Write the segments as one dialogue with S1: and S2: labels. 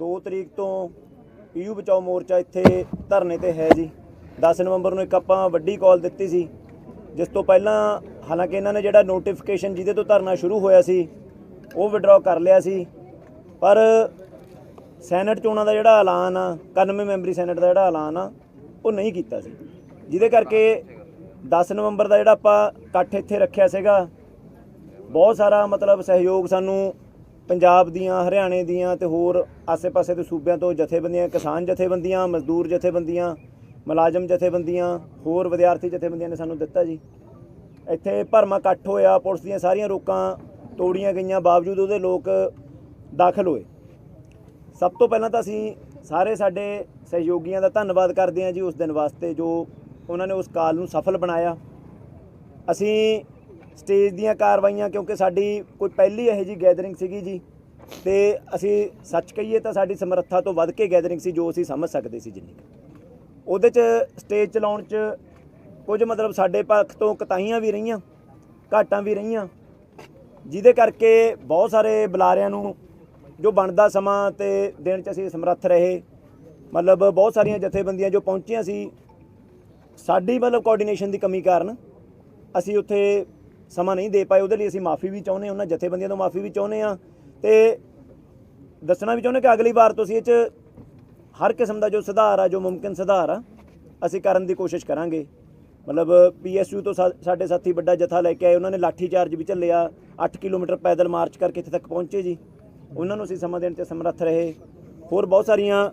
S1: 2 ਤਰੀਕ ਤੋਂ ਪੀਯੂ ਬਚਾਓ ਮੋਰਚਾ ਇੱਥੇ ਧਰਨੇ ਤੇ ਹੈ ਜੀ। 10 ਨਵੰਬਰ ਨੂੰ ਇੱਕ ਆਪਾਂ ਵੱਡੀ ਕਾਲ ਦਿੱਤੀ ਸੀ। ਜਿਸ ਤੋਂ ਪਹਿਲਾਂ ਹਾਲਾਂਕਿ ਇਹਨਾਂ ਨੇ ਜਿਹੜਾ ਨੋਟੀਫਿਕੇਸ਼ਨ ਜਿਹਦੇ ਤੋਂ ਧਰਨਾ ਸ਼ੁਰੂ ਹੋਇਆ ਸੀ, ਉਹ ਵਿਡਰਾਅ ਕਰ ਲਿਆ ਸੀ। ਪਰ ਸੈਨੇਟ ਚੋਣਾਂ ਦਾ ਜਿਹੜਾ ਐਲਾਨ ਆ 91 ਮੈਂਬਰੀ ਸੈਨੇਟ ਦਾ ਜਿਹੜਾ ਐਲਾਨ ਆ, ਉਹ ਨਹੀਂ ਕੀਤਾ ਸੀ। ਜਿਹਦੇ ਕਰਕੇ 10 ਨਵੰਬਰ ਦਾ ਜਿਹੜਾ ਆਪਾਂ ਇਕੱਠ ਇੱਥੇ ਰੱਖਿਆ ਸੀਗਾ, ਬਹੁਤ ਸਾਰਾ ਮਤਲਬ ਸਹਿਯੋਗ ਸਾਨੂੰ ਪੰਜਾਬ ਦੀਆਂ, ਹਰਿਆਣੇ ਦੀਆਂ ਤੇ ਹੋਰ ਆਸੇ-ਪਾਸੇ ਦੇ ਸੂਬਿਆਂ ਤੋਂ ਜਥੇਬੰਦੀਆਂ, ਕਿਸਾਨ ਜਥੇਬੰਦੀਆਂ, ਮਜ਼ਦੂਰ ਜਥੇਬੰਦੀਆਂ, ਮੁਲਾਜ਼ਮ ਜਥੇਬੰਦੀਆਂ, ਹੋਰ ਵਿਦਿਆਰਥੀ ਜਥੇਬੰਦੀਆਂ ਨੇ ਸਾਨੂੰ ਦਿੱਤਾ ਜੀ। ਇੱਥੇ ਭਰਮਾ ਇਕੱਠ ਹੋਇਆ, ਪੁਲਿਸ ਦੀਆਂ ਸਾਰੀਆਂ ਰੋਕਾਂ ਤੋੜੀਆਂ ਗਈਆਂ, ਬਾਵਜੂਦ ਉਹਦੇ ਲੋਕ ਦਾਖਲ ਹੋਏ। ਸਭ ਤੋਂ ਪਹਿਲਾਂ ਤਾਂ ਅਸੀਂ ਸਾਰੇ ਸਾਡੇ ਸਹਿਯੋਗੀਆਂ ਦਾ ਧੰਨਵਾਦ ਕਰਦੇ ਹਾਂ ਜੀ ਉਸ ਦਿਨ ਵਾਸਤੇ ਜੋ ਉਹਨਾਂ ਨੇ ਉਸ ਕਾਲ ਨੂੰ ਸਫਲ ਬਣਾਇਆ। ਅਸੀਂ ਸਟੇਜ ਦੀਆਂ ਕਾਰਵਾਈਆਂ, ਕਿਉਂਕਿ ਸਾਡੀ ਕੋਈ ਪਹਿਲੀ ਇਹੋ ਜੀ ਗੈਦਰਿੰਗ ਸੀਗੀ ਜੀ। ਤੇ ਅਸੀਂ ਸੱਚ ਕਹੀਏ ਤਾਂ ਸਾਡੀ ਸਮਰੱਥਾ ਤੋਂ ਵੱਧ ਕੇ ਗੈਦਰਿੰਗ ਸੀ, ਜੋ ਅਸੀਂ ਸਮਝ ਸਕਦੇ ਸੀ ਜਿੰਨੀ ਉਹਦੇ 'ਚ ਸਟੇਜ ਚਲਾਉਣ 'ਚ ਕੁਝ ਮਤਲਬ ਸਾਡੇ ਪੱਖ ਤੋਂ ਕਤਾਈਆਂ ਵੀ ਰਹੀਆਂ, ਘਾਟਾਂ ਵੀ ਰਹੀਆਂ। ਜਿਹਦੇ ਕਰਕੇ ਬਹੁਤ ਸਾਰੇ ਬੁਲਾਰਿਆਂ ਨੂੰ ਜੋ ਬਣਦਾ ਸਮਾਂ ਤੇ ਦੇਣ 'ਚ ਅਸੀਂ ਸਮਰੱਥ ਰਹੇ, ਮਤਲਬ ਬਹੁਤ ਸਾਰੀਆਂ ਜਥੇਬੰਦੀਆਂ ਜੋ ਪਹੁੰਚੀਆਂ ਸੀ, ਸਾਡੀ ਮਤਲਬ ਕੋਆਰਡੀਨੇਸ਼ਨ ਦੀ ਕਮੀ ਕਾਰਨ ਅਸੀਂ ਉੱਥੇ ਸਮਾਂ ਨਹੀਂ ਦੇ ਪਾਏ, ਉਹਦੇ ਲਈ ਅਸੀਂ ਮਾਫੀ ਵੀ ਚਾਹੁੰਦੇ ਉਹਨਾਂ ਜਥੇਬੰਦੀਆਂ ਤੋਂ ਮਾਫੀ ਵੀ ਚਾਹੁੰਦੇ ਹਾਂ ਤੇ ਦੱਸਣਾ ਵੀ ਚਾਹੁੰਦੇ ਕਿ ਅਗਲੀ ਵਾਰ ਤੁਸੀਂ ਇਹ 'ਚ ਹਰ ਕਿਸਮ ਦਾ ਜੋ ਸੁਧਾਰ ਆ, ਜੋ ਮੁਮਕਿਨ ਸੁਧਾਰ ਆ, ਅਸੀਂ ਕਰਨ ਦੀ ਕੋਸ਼ਿਸ਼ ਕਰਾਂਗੇ। ਮਤਲਬ ਪੀਐਸਯੂ ਤੋਂ ਸਾ- ਸਾਡੇ ਸਾਥੀ ਵੱਡਾ ਜਥਾ ਲੈ ਕੇ ਆਏ, ਉਹਨਾਂ ਨੇ ਲਾਠੀ ਚਾਰਜ ਵੀ ਚੱਲਿਆ 8 ਕਿਲੋਮੀਟਰ ਪੈਦਲ ਮਾਰਚ ਕਰਕੇ ਇੱਥੇ ਤੱਕ ਪਹੁੰਚੇ ਜੀ। ਉਹਨਾਂ ਨੂੰ ਅਸੀਂ ਸਮਾਂ ਦੇਣ ਤੇ ਸਮਰੱਥ ਰਹੇ। ਹੋਰ ਬਹੁਤ ਸਾਰੀਆਂ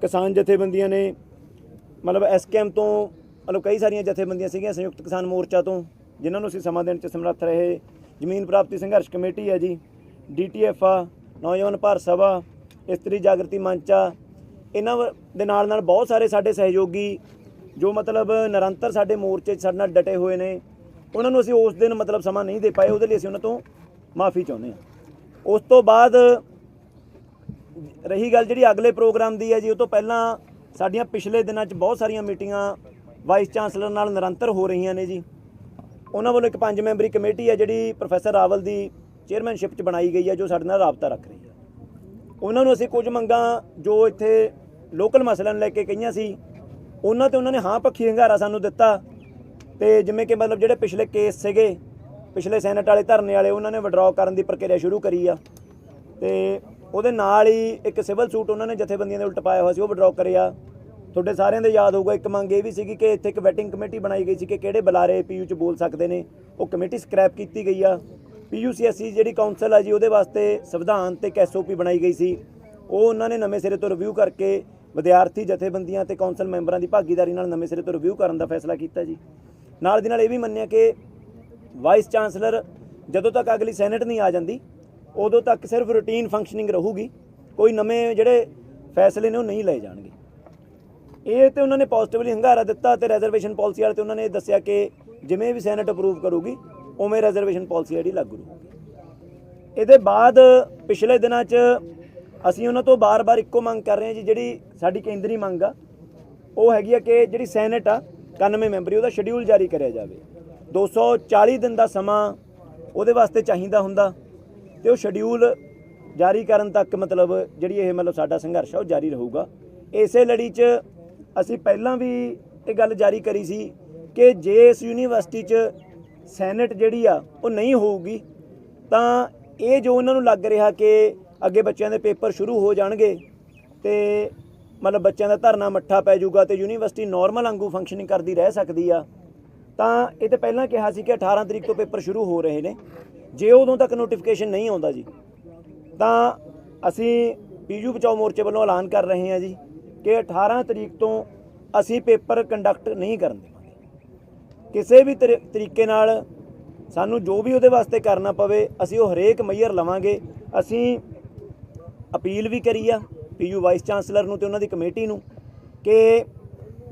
S1: ਕਿਸਾਨ ਜਥੇਬੰਦੀਆਂ ਨੇ, ਮਤਲਬ ਐਸਕੇਐਮ ਤੋਂ, ਮਤਲਬ ਕਈ ਸਾਰੀਆਂ ਜਥੇਬੰਦੀਆਂ ਸੀਗੀਆਂ, ਸੰਯੁਕਤ ਕਿਸਾਨ ਮੋਰਚਾ ਤੋਂ। ਜਿਨ੍ਹਾਂ ਨੂੰ ਅਸੀਂ ਸਮਾਂ ਦੇਣ 'ਚ ਸਮਰੱਥ ਰਹੇ। ਜ਼ਮੀਨ ਪ੍ਰਾਪਤੀ ਸੰਘਰਸ਼ ਕਮੇਟੀ ਹੈ ਜੀ। ਡੀਟੀਐਫ ਆ, ਨੌਜਵਾਨ ਭਾਰਤ ਸਭਾ, ਇਸਤਰੀ ਜਾਗਰਤੀ ਮੰਚ ਆ ਇਹਨਾਂ ਵ- ਦੇ ਨਾਲ ਨਾਲ ਬਹੁਤ ਸਾਰੇ ਸਾਡੇ ਸਹਿਯੋਗੀ, ਜੋ ਮਤਲਬ ਨਿਰੰਤਰ ਸਾਡੇ ਮੋਰਚੇ 'ਚ ਸਾਡੇ ਨਾਲ ਡਟੇ ਹੋਏ ਨੇ। ਉਹਨਾਂ ਨੂੰ ਅਸੀਂ ਉਸ ਦਿਨ ਮਤਲਬ ਸਮਾਂ ਨਹੀਂ ਦੇ ਪਾਏ, ਉਹਦੇ ਲਈ ਅਸੀਂ ਉਹਨਾਂ ਤੋਂ ਮਾਫੀ ਚਾਹੁੰਦੇ ਹਾਂ। ਉਸ ਤੋਂ ਬਾਅਦ ਰਹੀ ਗੱਲ ਜਿਹੜੀ ਅਗਲੇ ਪ੍ਰੋਗਰਾਮ ਦੀ ਹੈ ਜੀ, ਉਹ ਤੋਂ ਪਹਿਲਾਂ ਸਾਡੀਆਂ ਪਿਛਲੇ ਦਿਨਾਂ 'ਚ ਬਹੁਤ ਸਾਰੀਆਂ ਮੀਟਿੰਗਾਂ ਵਾਈਸ ਚਾਂਸਲਰ ਨਾਲ ਨਿਰੰਤਰ ਹੋ ਰਹੀਆਂ ਨੇ ਜੀ। ਉਹਨਾਂ ਵੱਲੋਂ ਇੱਕ ਪੰਜ ਮੈਂਬਰੀ ਕਮੇਟੀ ਹੈ, ਜਿਹੜੀ ਪ੍ਰੋਫੈਸਰ ਰਾਵਲ ਦੀ ਚੇਅਰਮੈਨਸ਼ਿਪ 'ਚ ਬਣਾਈ ਗਈ ਹੈ, ਜੋ ਸਾਡੇ ਨਾਲ ਰਾਬਤਾ ਰੱਖ ਰਹੀ ਹੈ। ਉਹਨਾਂ ਨੂੰ ਅਸੀਂ ਕੁਝ ਮੰਗਾਂ ਜੋ ਇੱਥੇ ਲੋਕਲ ਮਸਲਿਆਂ ਨੂੰ ਲੈ ਕੇ ਕਹੀਆਂ ਸੀ, ਉਹਨਾਂ ਤੇ ਉਹਨਾਂ ਨੇ ਹਾਂ ਪੱਖੀ ਹੰਗਾਰਾ ਸਾਨੂੰ ਦਿੱਤਾ ਤੇ ਜਿਵੇਂ ਕਿ ਮਤਲਬ ਜਿਹੜੇ ਪਿਛਲੇ ਕੇਸ ਸੀਗੇ, ਪਿਛਲੇ ਸੈਨੇਟ ਵਾਲੇ, ਧਰਨੇ ਵਾਲੇ, ਉਹਨਾਂ ਨੇ ਵਿਡਰਾਅ ਕਰਨ ਦੀ ਪ੍ਰਕਿਰਿਆ ਸ਼ੁਰੂ ਕਰੀ ਆ। ਤੇ ਉਹਦੇ ਨਾਲ ਹੀ ਇੱਕ ਸਿਵਲ ਸੂਟ ਉਹਨਾਂ ਨੇ ਜਥੇਬੰਦੀਆਂ ਦੇ ਉਲਟ ਪਾਇਆ ਹੋਇਆ ਸੀ, ਉਹ ਵਿਡਰਾਅ ਕਰਿਆ। ਤੁਹਾਡੇ ਸਾਰਿਆਂ ਦੇ ਯਾਦ ਹੋਊਗਾ, ਇੱਕ ਮੰਗ ਇਹ ਵੀ ਸੀਗੀ ਕਿ ਇੱਥੇ ਇੱਕ ਵੈਟਿੰਗ ਕਮੇਟੀ ਬਣਾਈ ਗਈ ਸੀ ਕਿ ਕਿਹੜੇ ਬੁਲਾਰੇ ਪੀਯੂ ਚ ਬੋਲ ਸਕਦੇ ਨੇ। ਉਹ ਕਮੇਟੀ ਸਕ੍ਰੈਪ ਕੀਤੀ ਗਈ ਆ। ਪੀਯੂਸੀਐਸਸੀ ਜਿਹੜੀ ਕਾਉਂਸਲ ਆ ਜੀ, ਉਹਦੇ ਵਾਸਤੇ ਸੰਵਿਧਾਨ ਤੇ ਇੱਕ ਐਸਓਪੀ ਬਣਾਈ ਗਈ ਸੀ। ਉਹ ਉਹਨਾਂ ਨੇ ਨਵੇਂ ਸਿਰੇ ਤੋਂ ਰਿਵਿਊ ਕਰਕੇ ਵਿਦਿਆਰਥੀ ਜਥੇਬੰਦੀਆਂ ਤੇ ਕਾਉਂਸਲ ਮੈਂਬਰਾਂ ਦੀ ਭਾਗੀਦਾਰੀ ਨਾਲ ਨਵੇਂ ਸਿਰੇ ਤੋਂ ਰਿਵਿਊ ਕਰਨ ਦਾ ਫੈਸਲਾ ਕੀਤਾ ਜੀ। ਨਾਲ ਦੀ ਨਾਲ ਇਹ ਵੀ ਮੰਨਿਆ ਕਿ ਵਾਈਸ ਚਾਂਸਲਰ ਜਦੋਂ ਤੱਕ ਅਗਲੀ ਸੈਨੇਟ ਨਹੀਂ ਆ ਜਾਂਦੀ, ਉਦੋਂ ਤੱਕ ਸਿਰਫ ਰੂਟੀਨ ਫੰਕਸ਼ਨਿੰਗ ਰਹੂਗੀ। ਕੋਈ ਨਵੇਂ ਜਿਹੜੇ ਫੈਸਲੇ ਨੇ ਉਹ ਨਹੀਂ ਲਏ ਜਾਣਗੇ। ਇਹ ਤੇ ਉਹਨਾਂ ਨੇ ਪੋਜ਼ਿਟਿਵਲੀ ਹੰਗਾਰਾ ਦਿੱਤਾ ਤੇ ਰਿਜ਼ਰਵੇਸ਼ਨ ਪਾਲਿਸੀ ਵਾਲੇ ਤੇ ਉਹਨਾਂ ਨੇ ਇਹ ਦੱਸਿਆ ਕਿ ਜਿਵੇਂ ਵੀ ਸੈਨੇਟ ਅਪਰੂਵ ਕਰੂਗੀ, ਉਵੇਂ ਰਿਜ਼ਰਵੇਸ਼ਨ ਪਾਲਿਸੀ ਜਿਹੜੀ ਲਾਗੂ ਰਹੂਗੀ। ਇਹਦੇ ਬਾਅਦ ਪਿਛਲੇ ਦਿਨਾਂ 'ਚ ਅਸੀਂ ਉਹਨਾਂ ਤੋਂ ਬਾਰ-ਬਾਰ ਇੱਕੋ ਮੰਗ ਕਰ ਰਹੇ ਹਾਂ ਜੀ, ਜਿਹੜੀ ਸਾਡੀ ਕੇਂਦਰੀ ਮੰਗ ਆ, ਉਹ ਹੈਗੀ ਆ ਕਿ ਜਿਹੜੀ ਸੈਨੇਟ ਆ 91 ਮੈਂਬਰੀ, ਉਹਦਾ ਸ਼ਡਿਊਲ ਜਾਰੀ ਕਰਿਆ ਜਾਵੇ। 240 ਦਿਨ ਦਾ ਸਮਾਂ ਉਹਦੇ ਵਾਸਤੇ ਚਾਹੀਦਾ ਹੁੰਦਾ ਤੇ ਉਹ ਸ਼ਡਿਊਲ ਜਾਰੀ ਕਰਨ ਤੱਕ ਮਤਲਬ ਜਿਹੜੀ ਇਹ ਮਤਲਬ ਸਾਡਾ ਸੰਘਰਸ਼ ਆ, ਉਹ ਜਾਰੀ ਰਹੂਗਾ। ਇਸੇ ਲੜੀ 'ਚ ਅਸੀਂ ਪਹਿਲਾਂ ਵੀ ਇਹ ਗੱਲ ਜਾਰੀ ਕਰੀ ਸੀ ਕਿ ਜੇ ਇਸ ਯੂਨੀਵਰਸਿਟੀ 'ਚ ਸੈਨੇਟ ਜਿਹੜੀ ਆ, ਉਹ ਨਹੀਂ ਹੋਊਗੀ, ਤਾਂ ਇਹ ਜੋ ਉਹਨਾਂ ਨੂੰ ਲੱਗ ਰਿਹਾ ਕਿ ਅੱਗੇ ਬੱਚਿਆਂ ਦੇ ਪੇਪਰ ਸ਼ੁਰੂ ਹੋ ਜਾਣਗੇ ਤੇ ਮਤਲਬ ਬੱਚਿਆਂ ਦਾ ਧਰਨਾ ਮੱਠਾ ਪੈ ਜਾਊਗਾ ਤੇ ਯੂਨੀਵਰਸਿਟੀ ਨਾਰਮਲ ਵਾਂਗੂ ਫੰਕਸ਼ਨਿੰਗ ਕਰਦੀ ਰਹਿ ਸਕਦੀ ਆ, ਤਾਂ ਇਹ ਤੇ ਪਹਿਲਾਂ ਕਿਹਾ ਸੀ ਕਿ 18 ਤਰੀਕ ਤੋਂ ਪੇਪਰ ਸ਼ੁਰੂ ਹੋ ਰਹੇ ਨੇ। ਜੇ ਉਦੋਂ ਤੱਕ ਨੋਟੀਫਿਕੇਸ਼ਨ ਨਹੀਂ ਆਉਂਦਾ ਜੀ, ਤਾਂ ਅਸੀਂ ਪੀਯੂ ਬਚਾਓ ਮੋਰਚੇ ਵੱਲੋਂ ਐਲਾਨ ਕਰ ਰਹੇ ਹਾਂ ਜੀ। ਕਿ 18 ਤਰੀਕ ਤੋਂ ਅਸੀਂ ਪੇਪਰ ਕੰਡਕਟ ਨਹੀਂ ਕਰਨ ਦੇਵਾਂਗੇ। ਕਿਸੇ ਵੀ ਤਰੀ- ਤਰੀਕੇ ਨਾਲ ਸਾਨੂੰ ਜੋ ਵੀ ਉਹਦੇ ਵਾਸਤੇ ਕਰਨਾ ਪਵੇ, ਅਸੀਂ ਉਹ ਹਰੇਕ ਮਈਅਰ ਲਵਾਂਗੇ। ਅਸੀਂ ਅਪੀਲ ਵੀ ਕਰੀ ਆ ਪੀਯੂ ਵਾਈਸ ਚਾਂਸਲਰ ਨੂੰ ਤੇ ਉਹਨਾਂ ਦੀ ਕਮੇਟੀ ਨੂੰ ਕਿ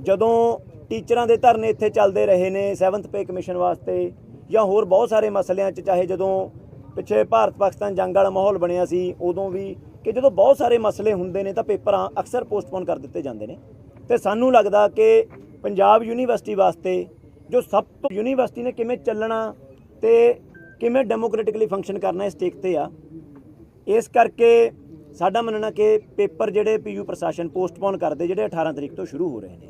S1: ਜਦੋਂ ਟੀਚਰਾਂ ਦੇ ਧਰਨੇ ਇੱਥੇ ਚੱਲਦੇ ਰਹੇ ਨੇ 7th ਪੇ ਕਮਿਸ਼ਨ ਵਾਸਤੇ ਜਾਂ ਹੋਰ ਬਹੁਤ ਸਾਰੇ ਮਸਲਿਆਂ 'ਚ, ਚਾਹੇ ਜਦੋਂ ਪਿੱਛੇ ਭਾਰਤ ਪਾਕਿਸਤਾਨ ਜੰਗ ਵਾਲਾ ਮਾਹੌਲ ਬਣਿਆ ਸੀ, ਉਦੋਂ ਵੀ ਕਿ ਜਦੋਂ ਬਹੁਤ ਸਾਰੇ ਮਸਲੇ ਹੁੰਦੇ ਨੇ ਤਾਂ ਪੇਪਰ ਅਕਸਰ ਪੋਸਟਪੋਨ ਕਰ ਦਿੱਤੇ ਜਾਂਦੇ ਨੇ। ਤੇ ਸਾਨੂੰ ਲੱਗਦਾ ਕਿ ਪੰਜਾਬ ਯੂਨੀਵਰਸਿਟੀ ਵਾਸਤੇ ਜੋ ਸਭ ਤੋਂ ਯੂਨੀਵਰਸਿਟੀ ਨੇ ਕਿਵੇਂ ਚੱਲਣਾ ਤੇ ਕਿਵੇਂ ਡੈਮੋਕ੍ਰੈਟਿਕਲੀ ਫੰਕਸ਼ਨ ਕਰਨਾ ਇਸ ਸਟੇਕ ਤੇ ਆ, ਇਸ ਕਰਕੇ ਸਾਡਾ ਮੰਨਣਾ ਕਿ ਪੇਪਰ ਜਿਹੜੇ ਪੀਯੂ ਪ੍ਰਸ਼ਾਸਨ ਪੋਸਟਪੋਨ ਕਰਦੇ ਜਿਹੜੇ 18 ਤਰੀਕ ਤੋਂ ਸ਼ੁਰੂ ਹੋ ਰਹੇ ਨੇ।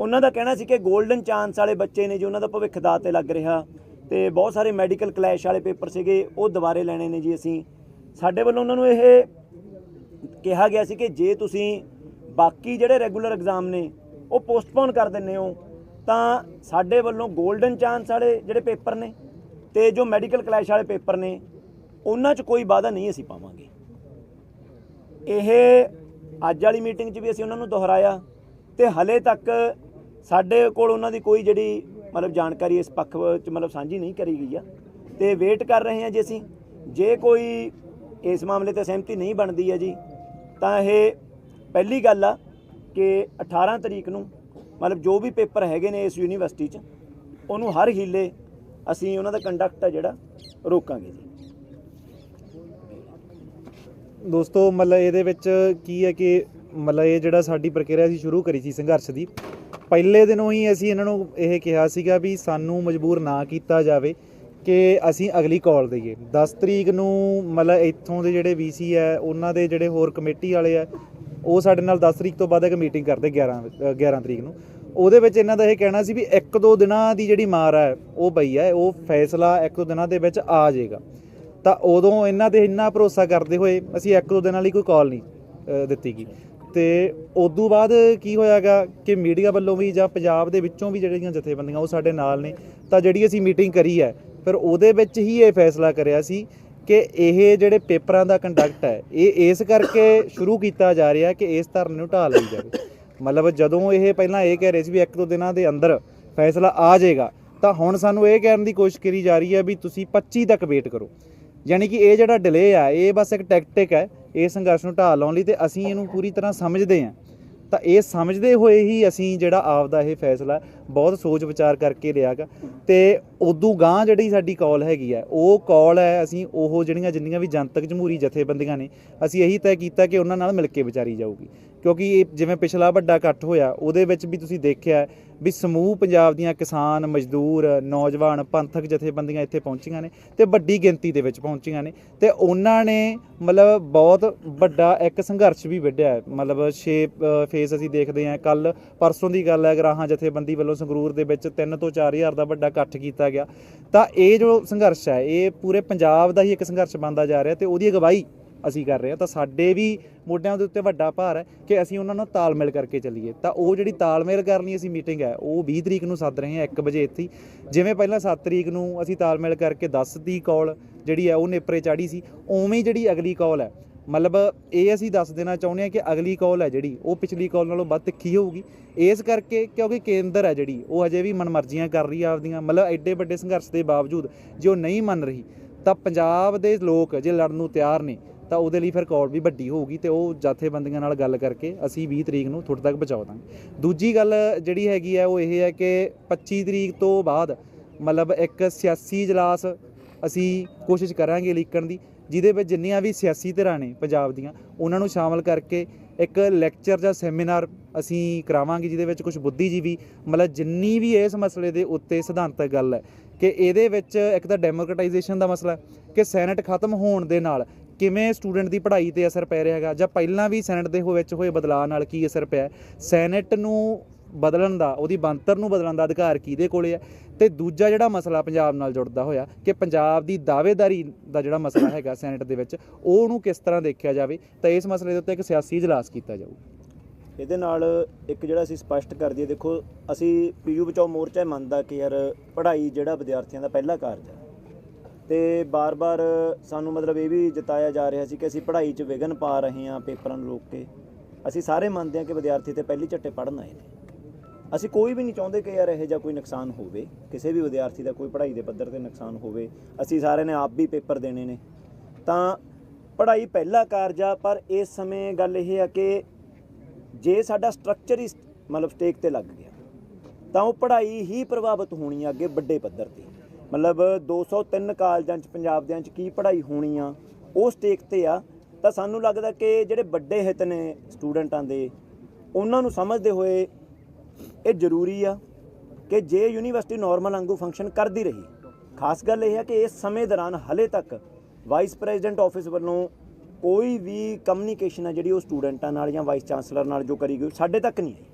S1: ਉਹਨਾਂ ਦਾ ਕਹਿਣਾ ਸੀ ਕਿ 골ਡਨ ਚਾਂਸ ਵਾਲੇ ਬੱਚੇ ਨੇ ਜੀ ਉਹਨਾਂ ਦਾ ਭਵਿੱਖ ਦਾ ਤੇ ਲੱਗ ਰਿਹਾ ਤੇ ਬਹੁਤ ਸਾਰੇ ਮੈਡੀਕਲ ਕਲੈਸ਼ ਵਾਲੇ ਪੇਪਰ ਸੀਗੇ, ਉਹ ਦੁਬਾਰੇ ਲੈਣੇ ਨੇ ਜੀ ਅਸੀਂ। ਸਾਡੇ ਵੱਲੋਂ ਉਹਨਾਂ ਨੂੰ ਇਹ ਕਿਹਾ ਗਿਆ ਸੀ ਕਿ ਜੇ ਤੁਸੀਂ ਬਾਕੀ ਜਿਹੜੇ ਰੈਗੂਲਰ ਐਗਜ਼ਾਮ ਨੇ, ਉਹ ਪੋਸਟਪੋਨ ਕਰ ਦਿੰਦੇ ਹੋ, ਤਾਂ ਸਾਡੇ ਵੱਲੋਂ 골ਡਨ ਚਾਂਸ ਵਾਲੇ ਜਿਹੜੇ ਪੇਪਰ ਨੇ ਤੇ ਜੋ ਮੈਡੀਕਲ ਕਲੈਸ਼ ਵਾਲੇ ਪੇਪਰ ਨੇ, ਉਹਨਾਂ 'ਚ ਕੋਈ ਵਾਅਦਾ ਨਹੀਂ ਅਸੀਂ ਪਾਵਾਂਗੇ। ਇਹ ਅੱਜ ਵਾਲੀ ਮੀਟਿੰਗ 'ਚ ਵੀ ਅਸੀਂ ਉਹਨਾਂ ਨੂੰ ਦੁਹਰਾਇਆ ਤੇ ਹਲੇ ਤੱਕ ਸਾਡੇ ਕੋਲ ਉਹਨਾਂ ਦੀ ਕੋਈ ਜਿਹੜੀ ਮਤਲਬ ਜਾਣਕਾਰੀ ਇਸ ਪੱਖ ਵਿੱਚ ਮਤਲਬ ਸਾਂਝੀ ਨਹੀਂ ਕਰੀ ਗਈ ਆ। ਤੇ ਵੇਟ ਕਰ ਰਹੇ ਹਾਂ ਜੀ ਅਸੀਂ। ਜੇ ਕੋਈ ਇਸ ਮਾਮਲੇ ਤੇ ਸਹਿਮਤੀ ਨਹੀਂ ਬਣਦੀ ਹੈ ਜੀ, ਤਾਂ ਇਹ ਪਹਿਲੀ ਗੱਲ ਆ ਕਿ 18 ਤਰੀਕ ਨੂੰ ਮਤਲਬ ਜੋ ਵੀ ਪੇਪਰ ਹੈਗੇ ਨੇ ਇਸ ਯੂਨੀਵਰਸਿਟੀ 'ਚ, ਉਹਨੂੰ ਹਰ ਹੀਲੇ ਅਸੀਂ ਉਹਨਾਂ ਦਾ ਕੰਡਕਟ ਆ ਜਿਹੜਾ, ਰੋਕਾਂਗੇ ਜੀ।
S2: ਦੋਸਤੋ, ਮਤਲਬ ਇਹਦੇ ਵਿੱਚ ਕੀ ਹੈ ਕਿ ਮਤਲਬ ਇਹ ਜਿਹੜਾ ਸਾਡੀ ਪ੍ਰਕਿਰਿਆ ਸੀ, ਸ਼ੁਰੂ ਕਰੀ ਸੀ ਸੰਘਰਸ਼ ਦੀ। ਪਹਿਲੇ ਦਿਨੋਂ ਹੀ ਅਸੀਂ ਇਹਨਾਂ ਨੂੰ ਇਹ ਕਿਹਾ ਸੀਗਾ ਵੀ ਸਾਨੂੰ ਮਜਬੂਰ ਨਾ ਕੀਤਾ ਜਾਵੇ ਕਿ ਅਸੀਂ ਅਗਲੀ ਕਾਲ ਦਈਏ। 10 ਤਰੀਕ ਨੂੰ ਮਤਲਬ ਇੱਥੋਂ ਦੇ ਜਿਹੜੇ ਵੀਸੀ ਹੈ ਉਹਨਾਂ ਦੇ ਜਿਹੜੇ ਹੋਰ ਕਮੇਟੀ ਵਾਲੇ ਆ ਉਹ ਸਾਡੇ ਨਾਲ 10 ਤਰੀਕ ਤੋਂ ਬਾਅਦ ਇੱਕ ਮੀਟਿੰਗ ਕਰਦੇ 11 ਅ, 11 ਤਰੀਕ ਨੂੰ। ਉਹਦੇ ਵਿੱਚ ਇਹਨਾਂ ਦਾ ਇਹ ਕਹਿਣਾ ਸੀ ਵੀ ਇੱਕ ਦੋ ਦਿਨਾਂ ਦੀ ਜਿਹੜੀ ਮਾਰ ਹੈ ਉਹ ਪਈ ਹੈ ਉਹ ਫੈਸਲਾ ਇੱਕ ਦੋ ਦਿਨਾਂ ਦੇ ਵਿੱਚ ਆ ਜਾਏਗਾ। ਤਾਂ ਉਦੋਂ ਇਹਨਾਂ ਤੇ ਇੰਨਾ ਭਰੋਸਾ ਕਰਦੇ ਹੋਏ ਅਸੀਂ ਇੱਕ ਦੋ ਦਿਨਾਂ ਲਈ ਕੋਈ ਕਾਲ ਨਹੀਂ ਦਿੱਤੀ ਗਈ। ਤੇ ਉਦੋਂ ਬਾਅਦ ਕੀ ਹੋਇਆਗਾ ਕਿ ਮੀਡੀਆ ਵੱਲੋਂ ਵੀ ਜਾਂ ਪੰਜਾਬ ਦੇ ਵਿੱਚੋਂ ਵੀ ਜਿਹੜੀਆਂ ਜਥੇਬੰਦੀਆਂ ਉਹ ਸਾਡੇ ਨਾਲ ਨੇ, ਤਾਂ ਜਿਹੜੀ ਅਸੀਂ ਮੀਟਿੰਗ ਕਰੀ ਹੈ, ਫਿਰ ਉਹਦੇ ਵਿੱਚ ਹੀ ਇਹ ਫੈਸਲਾ ਕਰਿਆ ਸੀ ਕਿ ਇਹ ਜਿਹੜੇ ਪੇਪਰਾਂ ਦਾ ਕੰਡਕਟ ਹੈ, ਇਹ ਇਸ ਕਰਕੇ ਸ਼ੁਰੂ ਕੀਤਾ ਜਾ ਰਿਹਾ ਕਿ ਇਸ ਧਰਨੇ ਨੂੰ ਢਾਹ ਲਈ ਜਾਵੇ। ਮਤਲਬ ਜਦੋਂ ਇਹ ਪਹਿਲਾਂ ਇਹ ਕਹਿ ਰਹੇ ਸੀ ਵੀ ਇੱਕ ਦੋ ਦਿਨਾਂ ਦੇ ਅੰਦਰ ਫੈਸਲਾ ਆ ਜਾਏਗਾ, ਤਾਂ ਹੁਣ ਸਾਨੂੰ ਇਹ ਕਹਿਣ ਦੀ ਕੋਸ਼ਿਸ਼ ਕਰੀ ਜਾ ਰਹੀ ਹੈ ਵੀ ਤੁਸੀਂ 25 ਤੱਕ ਵੇਟ ਕਰੋ। ਯਾਨੀ ਕਿ ਇਹ ਜਿਹੜਾ ਡਿਲੇ ਆ, ਇਹ ਬਸ ਇੱਕ ਟੈਕਟਿਕ ਹੈ ਇਹ ਸੰਘਰਸ਼ ਨੂੰ ਢਾਹ ਲਾਉਣ ਲਈ ਤੇ ਅਸੀਂ ਇਹਨੂੰ ਪੂਰੀ ਤਰ੍ਹਾਂ ਸਮਝਦੇ ਹਾਂ। ਤਾਂ ਇਹ ਸਮਝਦੇ ਹੋਏ ਹੀ ਅਸੀਂ ਜਿਹੜਾ ਆਪਦਾ ਇਹ ਫੈਸਲਾ ਬਹੁਤ ਸੋਚ ਵਿਚਾਰ ਕਰਕੇ ਲਿਆਗਾ ਤੇ ਉਦੋਂ ਗਾਂ ਜਿਹੜੀ ਸਾਡੀ ਕਾਲ ਹੈਗੀ ਆ, ਉਹ ਕਾਲ ਹੈ, ਅਸੀਂ ਉਹ ਜਿਹੜੀਆਂ ਜਿੰਨੀਆਂ ਵੀ ਜਨਤਕ ਜਮਹੂਰੀ ਜਥੇਬੰਦੀਆਂ ਨੇ, ਅਸੀਂ ਇਹੀ ਤੈਅ ਕੀਤਾ ਕਿ ਉਹਨਾਂ ਨਾਲ ਮਿਲ ਕੇ ਵਿਚਾਰੀ ਜਾਊਗੀ। ਕਿਉਂਕਿ ਇਹ ਜਿਵੇਂ ਪਿਛਲਾ ਵੱਡਾ ਇਕੱਠ ਹੋਇਆ, ਉਹਦੇ ਵਿੱਚ ਵੀ ਤੁਸੀਂ ਦੇਖਿਆ ਵੀ ਸਮੂਹ ਪੰਜਾਬ ਦੀਆਂ ਕਿਸਾਨ, ਮਜ਼ਦੂਰ, ਨੌਜਵਾਨ, ਪੰਥਕ ਜਥੇਬੰਦੀਆਂ ਇੱਥੇ ਪਹੁੰਚੀਆਂ ਨੇ ਤੇ ਵੱਡੀ ਗਿਣਤੀ ਦੇ ਵਿੱਚ ਪਹੁੰਚੀਆਂ ਨੇ। ਤੇ ਉਹਨਾਂ ਨੇ ਮਤਲਬ ਬਹੁਤ ਵੱਡਾ ਇੱਕ ਸੰਘਰਸ਼ ਵੀ ਵਿੱਢਿਆ। ਮਤਲਬ 6 ਫੇਸ ਅਸੀਂ ਦੇਖਦੇ ਹਾਂ। ਕੱਲ ਪਰਸੋਂ ਦੀ ਗੱਲ ਹੈ ਗਰਾਹਾਂ ਜਥੇਬੰਦੀ ਵੱਲੋਂ ਸੰਗਰੂਰ ਦੇ ਵਿੱਚ 3 ਤੋਂ 4000 ਦਾ ਵੱਡਾ ਇਕੱਠ ਕੀਤਾ ਗਿਆ। ਤਾਂ ਇਹ ਜੋ ਸੰਘਰਸ਼ ਹੈ, ਇਹ ਪੂਰੇ ਪੰਜਾਬ ਦਾ ਹੀ ਇੱਕ ਸੰਘਰਸ਼ ਬਣਦਾ ਜਾ ਰਿਹਾ ਤੇ ਉਹਦੀ ਅਗਵਾਈ ਅਸੀਂ ਕਰ ਰਹੇ ਹਾਂ। ਤਾਂ ਸਾਡੇ ਵੀ ਮੋਢਿਆਂ ਦੇ ਉੱਤੇ ਵੱਡਾ ਭਾਰ ਹੈ ਕਿ ਅਸੀਂ ਉਹਨਾਂ ਨੂੰ ਤਾਲਮੇਲ ਕਰਕੇ ਚੱਲੀਏ। ਤਾਂ ਉਹ ਜਿਹੜੀ ਤਾਲਮੇਲ ਕਰਨ ਲਈ ਅਸੀਂ ਮੀਟਿੰਗ ਹੈ, ਉਹ 20 ਤਰੀਕ ਨੂੰ ਸੱਦ ਰਹੇ ਹਾਂ 1 ਵਜੇ ਇੱਥੇ ਜਿਵੇਂ ਪਹਿਲਾਂ 7 ਤਰੀਕ ਨੂੰ ਅਸੀਂ ਤਾਲਮੇਲ ਕਰਕੇ 10 ਦੀ ਕਾਲ ਜਿਹੜੀ ਹੈ, ਉਹ ਨੇਪਰੇ ਚਾੜੀ ਸੀ, ਉਵੇਂ ਜਿਹੜੀ ਅਗਲੀ ਕਾਲ ਹੈ ਮਤਲਬ ਇਹ ਅਸੀਂ ਦੱਸ ਦੇਣਾ ਚਾਹੁੰਦੇ ਹਾਂ ਕਿ ਅਗਲੀ ਕਾਲ ਹੈ ਜਿਹੜੀ, ਉਹ ਪਿਛਲੀ ਕਾਲ ਨਾਲੋਂ ਵੱਧ ਤਿੱਖੀ ਹੋਊਗੀ। ਇਸ ਕਰਕੇ ਕਿਉਂਕਿ ਕੇਂਦਰ ਹੈ ਜਿਹੜੀ, ਉਹ ਅਜੇ ਵੀ ਮਨਮਰਜ਼ੀਆਂ ਕਰ ਰਹੀ ਆ ਆਪਦੀਆਂ, ਮਤਲਬ ਐਡੇ ਵੱਡੇ ਸੰਘਰਸ਼ ਦੇ ਬਾਵਜੂਦ ਜੇ ਉਹ ਨਹੀਂ ਮੰਨ ਰਹੀ, ਤਾਂ ਪੰਜਾਬ ਦੇ ਲੋਕ ਜੇ ਲੜਨ ਨੂੰ ਤਿਆਰ ਨੇ, ਤਾਂ ਉਹਦੇ ਲਈ ਫਿਰ ਕਾਲ ਵੀ ਵੱਡੀ ਹੋਊਗੀ ਤੇ ਉਹ ਜਥੇਬੰਦੀਆਂ ਨਾਲ ਗੱਲ ਕਰਕੇ ਅਸੀਂ 20 ਤਰੀਕ ਨੂੰ ਤੁਹਾਡੇ ਤੱਕ ਪਹੁੰਚਾ ਦਾਂਗੇ। ਦੂਜੀ ਗੱਲ ਜਿਹੜੀ ਹੈਗੀ ਹੈ ਉਹ ਇਹ ਹੈ ਕਿ 25 ਤਰੀਕ ਤੋਂ ਬਾਅਦ ਮਤਲਬ ਇੱਕ ਸਿਆਸੀ ਇਜਲਾਸ ਅਸੀਂ ਕੋਸ਼ਿਸ਼ ਕਰਾਂਗੇ ਲੀਕਣ ਦੀ ਜਿਹਦੇ ਵਿੱਚ ਜਿੰਨੀਆਂ ਵੀ ਸਿਆਸੀ ਧਿਰਾਂ ਨੇ ਪੰਜਾਬ ਦੀਆਂ, ਉਹਨਾਂ ਨੂੰ ਸ਼ਾਮਲ ਕਰਕੇ ਇੱਕ ਲੈਕਚਰ ਜਾਂ ਸੈਮੀਨਾਰ ਅਸੀਂ ਕਰਾਵਾਂਗੇ, ਜਿਹਦੇ ਵਿੱਚ ਕੁਝ ਬੁੱਧੀਜੀਵੀ, ਮਤਲਬ ਜਿੰਨੀ ਵੀ ਇਸ ਮਸਲੇ ਦੇ ਉੱਤੇ ਸਿਧਾਂਤਕ ਗੱਲ ਹੈ, ਕਿ ਇਹਦੇ ਵਿੱਚ ਇੱਕ ਤਾਂ ਡੈਮੋਕ੍ਰਟਾਈਜੇਸ਼ਨ ਦਾ ਮਸਲਾ ਕਿ ਸੈਨੇਟ ਖਤਮ ਹੋਣ ਦੇ ਨਾਲ ਕਿਵੇਂ ਸਟੂਡੈਂਟ ਦੀ ਪੜ੍ਹਾਈ ਤੇ ਅਸਰ ਪੈ ਰਿਹਾ ਹੈਗਾ, ਜਾਂ ਪਹਿਲਾਂ ਵੀ ਸੈਨੇਟ ਦੇ ਹੋ ਵਿੱਚ ਹੋਏ ਬਦਲਾਅ ਨਾਲ ਕੀ ਅਸਰ ਪਿਆ ਸੈਨੇਟ ਨੂੰ ਬਦਲਣ ਦਾ, ਉਹਦੀ ਬਣਤਰ ਨੂੰ ਬਦਲਣ ਦਾ ਅਧਿਕਾਰ ਕਿਹਦੇ ਕੋਲੇ ਹੈ ਤੇ ਦੂਜਾ ਜਿਹੜਾ ਮਸਲਾ ਪੰਜਾਬ ਨਾਲ ਜੁੜਦਾ ਹੋਇਆ, ਕਿ ਪੰਜਾਬ ਦੀ ਦਾਅਵੇਦਾਰੀ ਦਾ ਜਿਹੜਾ ਮਸਲਾ ਹੈਗਾ ਸੈਨੇਟ ਦੇ ਵਿੱਚ, ਉਹਨੂੰ ਕਿਸ ਤਰ੍ਹਾਂ ਦੇਖਿਆ ਜਾਵੇ? ਤਾਂ ਇਸ ਮਸਲੇ ਦੇ ਉੱਤੇ ਇੱਕ ਸਿਆਸੀ ਇਜਲਾਸ ਕੀਤਾ ਜਾਊ।
S1: ਇਹਦੇ ਨਾਲ ਇੱਕ ਜਿਹੜਾ ਅਸੀਂ ਸਪਸ਼ਟ ਕਰ ਦਈਏ, ਦੇਖੋ, ਅਸੀਂ ਪੀਯੂ ਬਚਾਓ ਮੋਰਚਾ ਇਹ ਮੰਨਦਾ ਕਿ ਯਾਰ ਪੜ੍ਹਾਈ ਜਿਹੜਾ ਵਿਦਿਆਰਥੀਆਂ ਦਾ ਪਹਿਲਾ ਕਾਰਜ ਹੈ ਤੇ ਬਾਰ-ਬਾਰ ਸਾਨੂੰ ਮਤਲਬ ਇਹ ਵੀ ਜਤਾਇਆ ਜਾ ਰਿਹਾ ਸੀ ਕਿ ਅਸੀਂ ਪੜ੍ਹਾਈ 'ਚ ਵਿਘਨ ਪਾ ਰਹੇ ਹਾਂ ਪੇਪਰਾਂ ਨੂੰ ਰੋਕ ਕੇ। ਅਸੀਂ ਸਾਰੇ ਮੰਨਦੇ ਹਾਂ ਕਿ ਵਿਦਿਆਰਥੀ ਤੇ ਪਹਿਲੀ ਝੱਟੇ ਪੜ੍ਹਨ ਆਏ ਨੇ ਅਸੀਂ ਕੋਈ ਵੀ ਨਹੀਂ ਚਾਹੁੰਦੇ ਕਿ ਯਾਰ ਇਹੋ ਜਿਹਾ ਕੋਈ ਨੁਕਸਾਨ ਹੋਵੇ, ਕਿਸੇ ਵੀ ਵਿਦਿਆਰਥੀ ਦਾ ਕੋਈ ਪੜ੍ਹਾਈ ਦੇ ਪੱਧਰ ਤੇ ਨੁਕਸਾਨ ਹੋਵੇ, ਅਸੀਂ ਸਾਰਿਆਂ ਨੇ ਆਪ ਵੀ ਪੇਪਰ ਦੇਣੇ ਨੇ। ਤਾਂ ਪੜ੍ਹਾਈ ਪਹਿਲਾ ਕਾਰਜ ਆ, ਪਰ ਇਸ ਸਮੇਂ ਗੱਲ ਇਹ ਆ ਕਿ ਜੇ ਸਾਡਾ ਸਟਰਕਚਰ ਹੀ ਮਤਲਬ ਸਟੇਕ ਤੇ ਲੱਗ ਗਿਆ, ਤਾਂ ਉਹ ਪੜ੍ਹਾਈ ਹੀ ਪ੍ਰਭਾਵਿਤ ਹੋਣੀ ਆ ਅੱਗੇ ਵੱਡੇ ਪੱਧਰ ਤੇ। ਮਤਲਬ 203 ਕਾਲਜਾਂ 'ਚ ਪੰਜਾਬ ਦਿਆਂ 'ਚ ਕੀ ਪੜ੍ਹਾਈ ਹੋਣੀ ਆ, ਉਹ ਸਟੇਕ ਤੇ ਆ। ਤਾਂ ਸਾਨੂੰ ਲੱਗਦਾ ਕਿ ਜਿਹੜੇ ਵੱਡੇ ਹਿੱਤ ਨੇ ਸਟੂਡੈਂਟਾਂ ਦੇ, ਉਹਨਾਂ ਨੂੰ ਸਮਝਦੇ ਹੋਏ ਇਹ ਜ਼ਰੂਰੀ ਆ ਕਿ ਜੇ ਯੂਨੀਵਰਸਿਟੀ ਨਾਰਮਲ ਵਾਂਗੂ ਫੰਕਸ਼ਨ ਕਰਦੀ ਰਹੀ, ਖਾਸ ਗੱਲ ਇਹ ਹੈ ਕਿ ਇਸ ਸਮੇਂ ਦੌਰਾਨ ਹਲੇ ਤੱਕ ਵਾਈਸ ਪ੍ਰੈਜ਼ੀਡੈਂਟ ਆਫਿਸ ਵੱਲੋਂ ਕੋਈ ਵੀ ਕਮਿਊਨੀਕੇਸ਼ਨ ਹੈ ਜਿਹੜੀ ਉਹ ਸਟੂਡੈਂਟਾਂ ਨਾਲ ਜਾਂ ਵਾਈਸ ਚਾਂਸਲਰ ਨਾਲ ਜੋ ਕਰੀ ਗਈ ਸਾਡੇ ਤੱਕ ਨਹੀਂ ਆਈ।